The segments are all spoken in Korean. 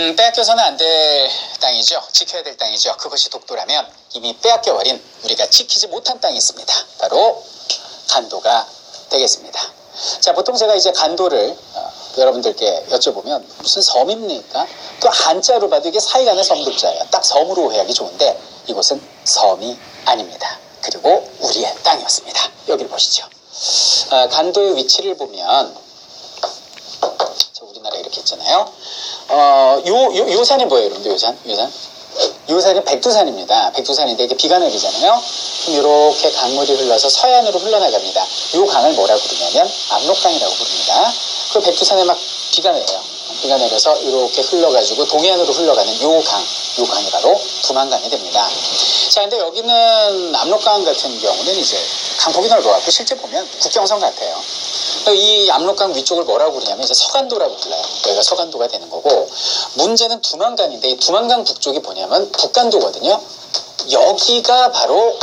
음, 빼앗겨서는 안 될 땅이죠. 지켜야 될 땅이죠. 그것이 독도라면 이미 빼앗겨버린 우리가 지키지 못한 땅이 있습니다. 바로 간도가 되겠습니다. 자, 보통 제가 이제 간도를 어, 여러분들께 여쭤보면 무슨 섬입니까? 또 한자로 봐도 이게 사이가는 섬독자예요. 딱 섬으로 오해하기 좋은데 이곳은 섬이 아닙니다. 그리고 우리의 땅이었습니다. 여기를 보시죠. 아, 간도의 위치를 보면 자, 우리나라 이렇게 있잖아요. 어, 요, 요, 요 산이 뭐예요, 여러분들? 요 산? 요 산? 요 산이 백두산입니다. 백두산인데 이게 비가 내리잖아요. 그럼 이렇게 강물이 흘러서 서해안으로 흘러나갑니다. 요 강을 뭐라고 부르냐면 압록강이라고 부릅니다. 그 백두산에 막 비가 내려요. 비가 내려서 이렇게 흘러가지고 동해안으로 흘러가는 요 강, 요 강이 바로 두만강이 됩니다. 자, 근데 여기는 압록강 같은 경우는 이제 강폭이 넓어갖고 실제 보면 국경선 같아요. 이 압록강 위쪽을 뭐라고 부르냐면 이제 서간도라고 불러요. 여기가 서간도가 되는 거고 문제는 두만강인데 이 두만강 북쪽이 뭐냐면 북간도거든요. 여기가 바로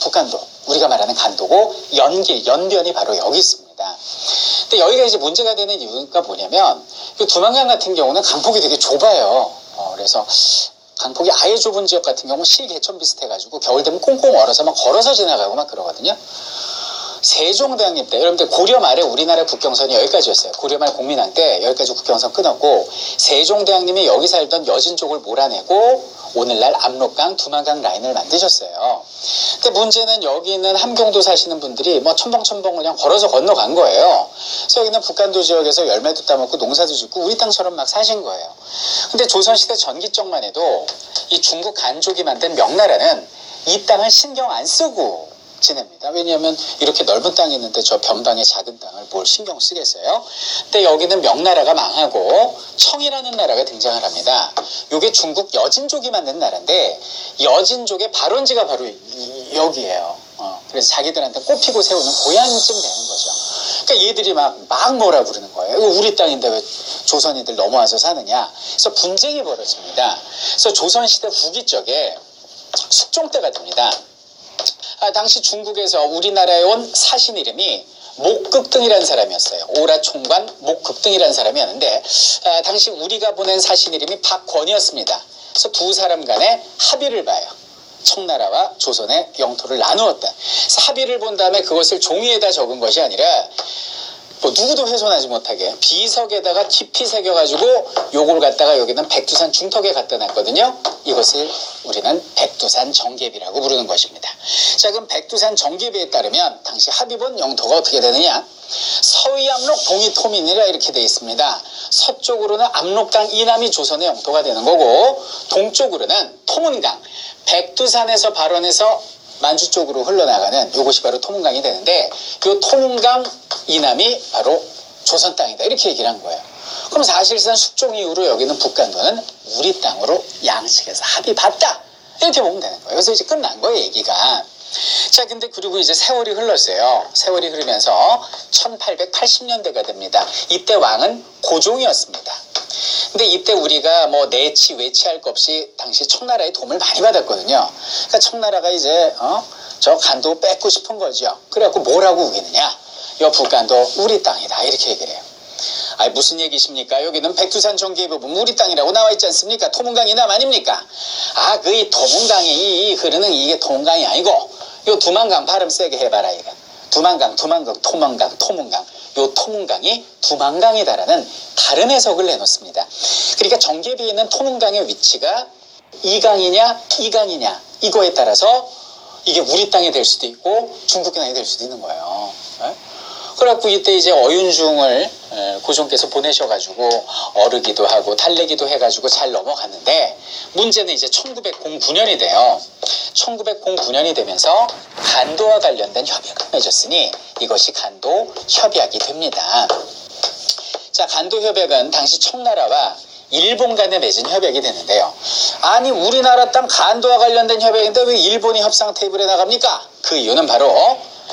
북간도. 우리가 말하는 간도고 연길, 연변이 바로 여기 있습니다. 근데 여기가 이제 문제가 되는 이유가 뭐냐면 이 두만강 같은 경우는 강폭이 되게 좁아요. 어, 그래서 강폭이 아예 좁은 지역 같은 경우는 실개천 비슷해가지고 겨울 되면 꽁꽁 얼어서 막 걸어서 지나가고 막 그러거든요. 세종대왕님 때 여러분들 고려 말에 우리나라 국경선이 여기까지였어요. 고려 말 공민왕 때 여기까지 국경선 끊었고 세종대왕님이 여기 살던 여진 쪽을 몰아내고 오늘날 압록강 두만강 라인을 만드셨어요. 근데 문제는 여기 있는 함경도 사시는 분들이 뭐 첨벙첨벙 그냥 걸어서 건너간 거예요. 그래서 여기는 북간도 지역에서 열매도 따먹고 농사도 짓고 우리 땅처럼 막 사신 거예요. 근데 조선시대 전기적만 해도 이 중국 간족이 만든 명나라는 이 땅을 신경 안 쓰고 지냅니다. 왜냐하면 이렇게 넓은 땅이 있는데 저 변방의 작은 땅을 뭘 신경 쓰겠어요? 근데 여기는 명나라가 망하고 청이라는 나라가 등장을 합니다. 이게 중국 여진족이 만든 나라인데 여진족의 발원지가 바로 이- 여기예요. 어, 그래서 자기들한테 꽃피고 세우는 고향쯤 되는 거죠. 그러니까 얘들이 막, 막 뭐라 부르는 거예요. 우리 땅인데 왜 조선인들 넘어와서 사느냐. 그래서 분쟁이 벌어집니다. 그래서 조선시대 후기 쪽에 숙종 때가 됩니다. 아, 당시 중국에서 우리나라에 온 사신 이름이 목극등이라는 사람이었어요. 오라총관 목극등이라는 사람이었는데 아, 당시 우리가 보낸 사신 이름이 박권이었습니다. 그래서 두 사람 간에 합의를 봐요. 청나라와 조선의 영토를 나누었다. 그래서 합의를 본 다음에 그것을 종이에다 적은 것이 아니라 뭐 누구도 훼손하지 못하게 비석에다가 깊이 새겨가지고 요걸 갖다가 여기는 백두산 중턱에 갖다 놨거든요. 이것을 우리는 백두산 정계비라고 부르는 것입니다. 자 그럼 백두산 정계비에 따르면 당시 합의본 영토가 어떻게 되느냐? 서위 압록 동이 토민이라 이렇게 되어 있습니다. 서쪽으로는 압록강 이남이 조선의 영토가 되는 거고 동쪽으로는 토문강 백두산에서 발원해서 만주 쪽으로 흘러나가는 이것이 바로 토문강이 되는데 이 토문강 이남이 바로 조선 땅이다 이렇게 얘기를 한 거예요. 그럼 사실상 숙종 이후로 여기는 북간도는 우리 땅으로 양측에서 합의 봤다 이렇게 보면 되는 거예요. 그래서 이제 끝난 거예요 얘기가. 자 근데 그리고 이제 세월이 흘렀어요. 세월이 흐르면서 1880년대가 됩니다. 이때 왕은 고종이었습니다. 근데 이때 우리가 뭐 내치 외치할 것 없이 당시 청나라의 도움을 많이 받았거든요. 그러니까 청나라가 이제 어? 저 간도 뺏고 싶은 거죠. 그래갖고 뭐라고 우기느냐? 여 북간도 우리 땅이다 이렇게 얘기를 해요. 아니 무슨 얘기십니까? 여기는 백두산 전기의 부분 우리 땅이라고 나와 있지 않습니까? 토문강이 남 아닙니까? 아 그 이 토문강이 이 흐르는 이게 토문강이 아니고 요 두만강 발음 세게 해봐라 이거. 두만강, 두만강, 토만강, 토문강. 요 토문강이 두만강이다라는 다른 해석을 내놓습니다. 그러니까 정계비에 있는 토문강의 위치가 이 강이냐 이 강이냐 이거에 따라서 이게 우리 땅이 될 수도 있고 중국 땅이 될 수도 있는 거예요. 예? 그래갖고 이때 이제 어윤중을 에, 고종께서 보내셔가지고 어르기도 하고 달래기도 해가지고 잘 넘어갔는데 문제는 이제 1909년이 돼요. 1909년이 되면서 간도와 관련된 협약을 맺었으니 이것이 간도 협약이 됩니다. 자, 간도 협약은 당시 청나라와 일본 간에 맺은 협약이 되는데요. 아니 우리나라 땅 간도와 관련된 협약인데 왜 일본이 협상 테이블에 나갑니까? 그 이유는 바로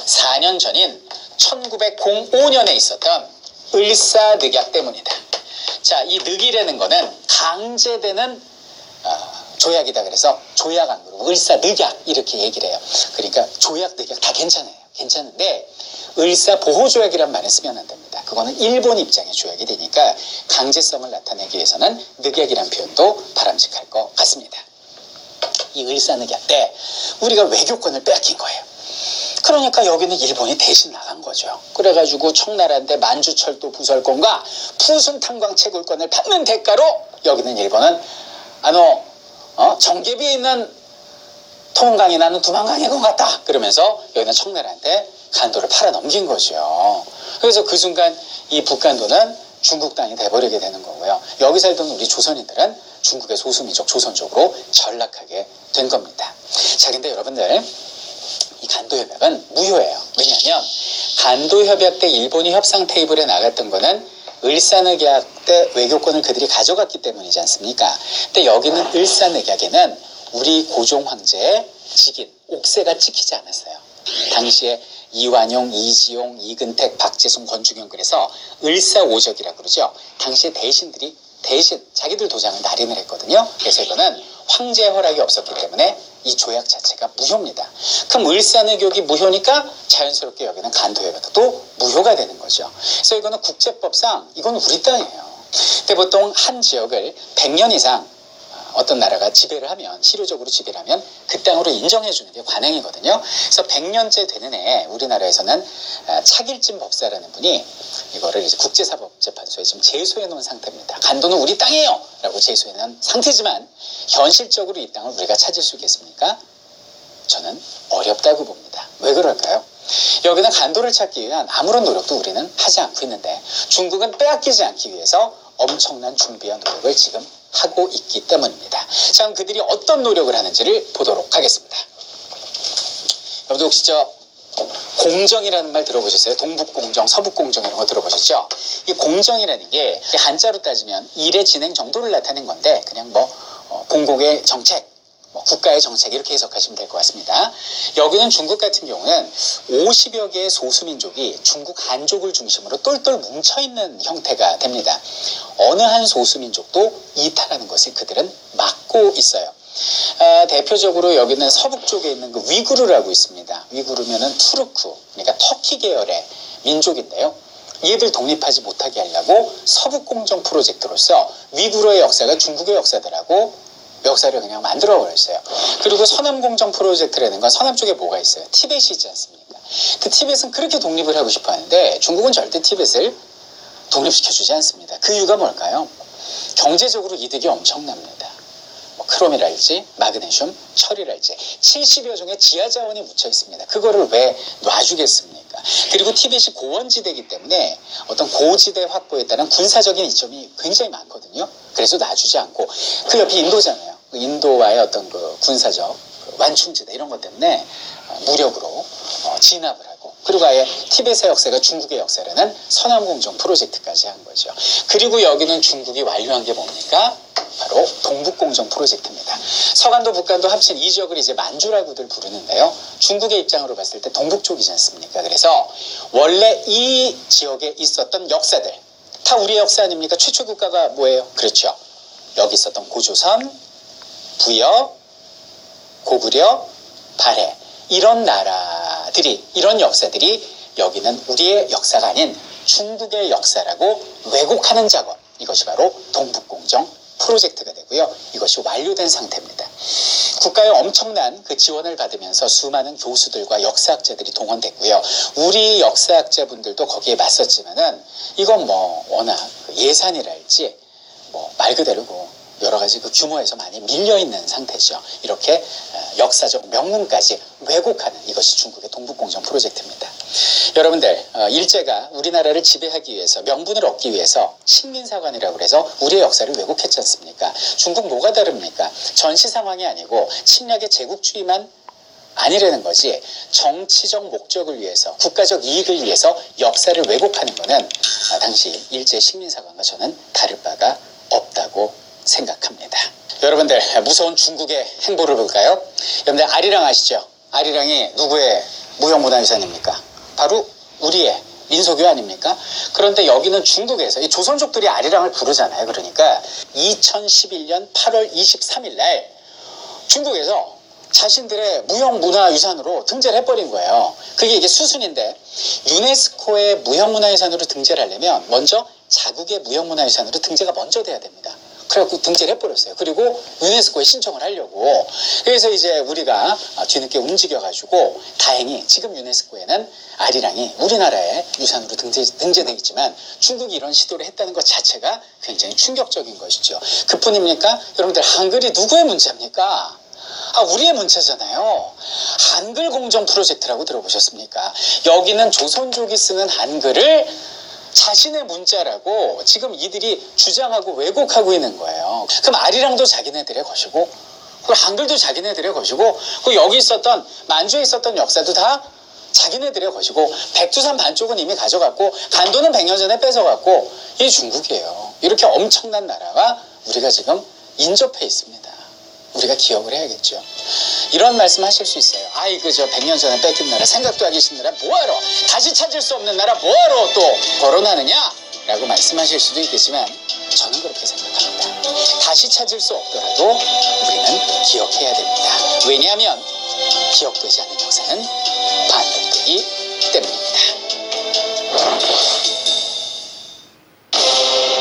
4년 전인 1905년에 있었던 을사늑약 때문이다. 자, 이 늑이라는 거는 강제되는 아, 조약이다 그래서 조약 안 그러고 을사늑약 이렇게 얘기를 해요. 그러니까 조약 늑약 다 괜찮아요. 괜찮은데 을사 보호 조약이란 말을 쓰면 안 됩니다. 그거는 일본 입장의 조약이 되니까 강제성을 나타내기 위해서는 늑약이란 표현도 바람직할 것 같습니다. 이 을사늑약 때 우리가 외교권을 빼앗긴 거예요. 그러니까 여기는 일본이 대신 나간 거죠. 그래가지고 청나라인데 만주철도 부설권과 푸순탄광 채굴권을 받는 대가로 여기는 일본은 아노 어? 정계비에 있는 통강이 나는 두만강의 것 같다. 그러면서 여기는 청나라한테 간도를 팔아 넘긴 거죠. 그래서 그 순간 이 북간도는 중국 땅이 돼버리게 되는 거고요. 여기 살던 우리 조선인들은 중국의 소수민족 조선족으로 전락하게 된 겁니다. 자, 근데 여러분들 이 간도협약은 무효예요. 왜냐하면 간도협약 때 일본이 협상 테이블에 나갔던 거는 을사늑약 때 외교권을 그들이 가져갔기 때문이지 않습니까? 근데 여기는 을사늑약에는 우리 고종 황제의 직인 옥새가 찍히지 않았어요. 당시에 이완용, 이지용, 이근택, 박재순, 권중현 그래서 을사오적이라고 그러죠. 당시에 대신들이 대신 자기들 도장을 날인을 했거든요. 그래서 이거는 황제 허락이 없었기 때문에 이 조약 자체가 무효입니다. 그럼 을사늑욕이 무효니까 자연스럽게 여기는 간도협약도 무효가 되는 거죠. 그래서 이거는 국제법상 이건 우리 땅이에요. 근데 보통 한 지역을 100년 이상 어떤 나라가 지배를 하면 실효적으로 지배를 하면 그 땅으로 인정해 주는 게 관행이거든요. 그래서 100년째 되는 해 우리나라에서는 아, 차길진 법사라는 분이 이거를 이제 국제사법재판소에 지금 제소해 놓은 상태입니다. 간도는 우리 땅이에요! 라고 제소해 놓은 상태지만 현실적으로 이 땅을 우리가 찾을 수 있겠습니까? 저는 어렵다고 봅니다. 왜 그럴까요? 여기는 간도를 찾기 위한 아무런 노력도 우리는 하지 않고 있는데 중국은 빼앗기지 않기 위해서 엄청난 준비와 노력을 지금 하고 있기 때문입니다. 자, 그럼 그들이 어떤 노력을 하는지를 보도록 하겠습니다. 여러분들 혹시 저 공정이라는 말 들어보셨어요? 동북공정, 서북공정 이런 거 들어보셨죠? 이 공정이라는 게 한자로 따지면 일의 진행 정도를 나타낸 건데 그냥 뭐 어, 공공의 정책, 뭐 국가의 정책 이렇게 해석하시면 될 것 같습니다. 여기는 중국 같은 경우는 50여 개의 소수민족이 중국 한족을 중심으로 똘똘 뭉쳐있는 형태가 됩니다. 어느 한 소수민족도 이탈하는 것을 그들은 막고 있어요. 아, 대표적으로 여기는 서북 쪽에 있는 그 위구르라고 있습니다. 위구르면은 투르크, 그러니까 터키 계열의 민족인데요. 얘들 독립하지 못하게 하려고 서북 공정 프로젝트로서 위구르의 역사가 중국의 역사들하고 역사를 그냥 만들어 버렸어요. 그리고 서남 공정 프로젝트라는 건 서남 쪽에 뭐가 있어요? 티벳이 있지 않습니까? 그 티벳은 그렇게 독립을 하고 싶어 하는데 중국은 절대 티벳을 독립시켜 주지 않습니다. 그 이유가 뭘까요? 경제적으로 이득이 엄청납니다. 뭐 크롬이랄지 마그네슘, 철이랄지 70여 종의 지하 자원이 묻혀 있습니다. 그거를 왜 놔주겠습니까? 그리고 티벳이 고원지대이기 때문에 어떤 고지대 확보에 따른 군사적인 이점이 굉장히 많거든요. 그래서 놔주지 않고 그 옆이 인도잖아요. 그 인도와의 어떤 그 군사적 그 완충지대 이런 것 때문에 어, 무력으로 어, 진압을 하고 그리고 아예 티벳의 역사가 중국의 역사라는 서남공정 프로젝트까지 한 거죠. 그리고 여기는 중국이 완료한 게 뭡니까? 바로 동북공정 프로젝트입니다. 서간도 북간도 합친 이 지역을 이제 만주라고들 부르는데요. 중국의 입장으로 봤을 때 동북 쪽이지 않습니까? 그래서 원래 이 지역에 있었던 역사들 다 우리의 역사 아닙니까? 최초 국가가 뭐예요? 그렇죠. 여기 있었던 고조선, 부여, 고구려, 발해 이런 나라들이 이런 역사들이 여기는 우리의 역사가 아닌 중국의 역사라고 왜곡하는 작업 이것이 바로 동북공정 프로젝트가 되고요. 이것이 완료된 상태입니다. 국가의 엄청난 그 지원을 받으면서 수많은 교수들과 역사학자들이 동원됐고요. 우리 역사학자분들도 거기에 맞섰지만은 이건 뭐 워낙 그 예산이랄지 뭐 말 그대로 뭐 여러 가지 그 규모에서 많이 밀려 있는 상태죠. 이렇게 어, 역사적 명문까지 왜곡하는 이것이 중국의 동북공정 프로젝트입니다. 여러분들 어, 일제가 우리나라를 지배하기 위해서 명분을 얻기 위해서 식민사관이라고 해서 우리의 역사를 왜곡했지 않습니까? 중국 뭐가 다릅니까? 전시 상황이 아니고 침략의 제국주의만 아니라는 거지 정치적 목적을 위해서 국가적 이익을 위해서 역사를 왜곡하는 것은 아, 당시 일제 식민사관과 저는 다를 바가 없다고 생각합니다. 여러분들 무서운 중국의 행보를 볼까요? 여러분들 아리랑 아시죠? 아리랑이 누구의 무형문화유산입니까? 바로 우리의 민속유 아닙니까? 그런데 여기는 중국에서 이 조선족들이 아리랑을 부르잖아요. 그러니까 2011년 8월 23일 날 중국에서 자신들의 무형문화유산으로 등재를 해버린 거예요. 그게 이게 수순인데 유네스코의 무형문화유산으로 등재를 하려면 먼저 자국의 무형문화유산으로 등재가 먼저 돼야 됩니다. 그래갖고 등재를 해버렸어요. 그리고 유네스코에 신청을 하려고. 그래서 이제 우리가 뒤늦게 움직여가지고 다행히 지금 유네스코에는 아리랑이 우리나라의 유산으로 등재, 등재되어 있지만 중국이 이런 시도를 했다는 것 자체가 굉장히 충격적인 것이죠. 그뿐입니까? 여러분들 한글이 누구의 문제입니까? 아, 우리의 문제잖아요. 한글 공정 프로젝트라고 들어보셨습니까? 여기는 조선족이 쓰는 한글을 자신의 문자라고 지금 이들이 주장하고 왜곡하고 있는 거예요. 그럼 아리랑도 자기네들의 것이고, 그 한글도 자기네들의 것이고, 그 여기 있었던 만주에 있었던 역사도 다 자기네들의 것이고, 백두산 반쪽은 이미 가져갔고, 간도는 100년 전에 뺏어갔고, 이게 중국이에요. 이렇게 엄청난 나라가 우리가 지금 인접해 있습니다. 우리가 기억을 해야겠죠. 이런 말씀 하실 수 있어요. 아이, 그저 100년 전에 뺏긴 나라, 생각도 하기 싫은 나라 뭐하러? 다시 찾을 수 없는 나라 뭐하러 또 거론하느냐? 라고 말씀하실 수도 있겠지만 저는 그렇게 생각합니다. 다시 찾을 수 없더라도 우리는 기억해야 됩니다. 왜냐하면 기억되지 않는 역사는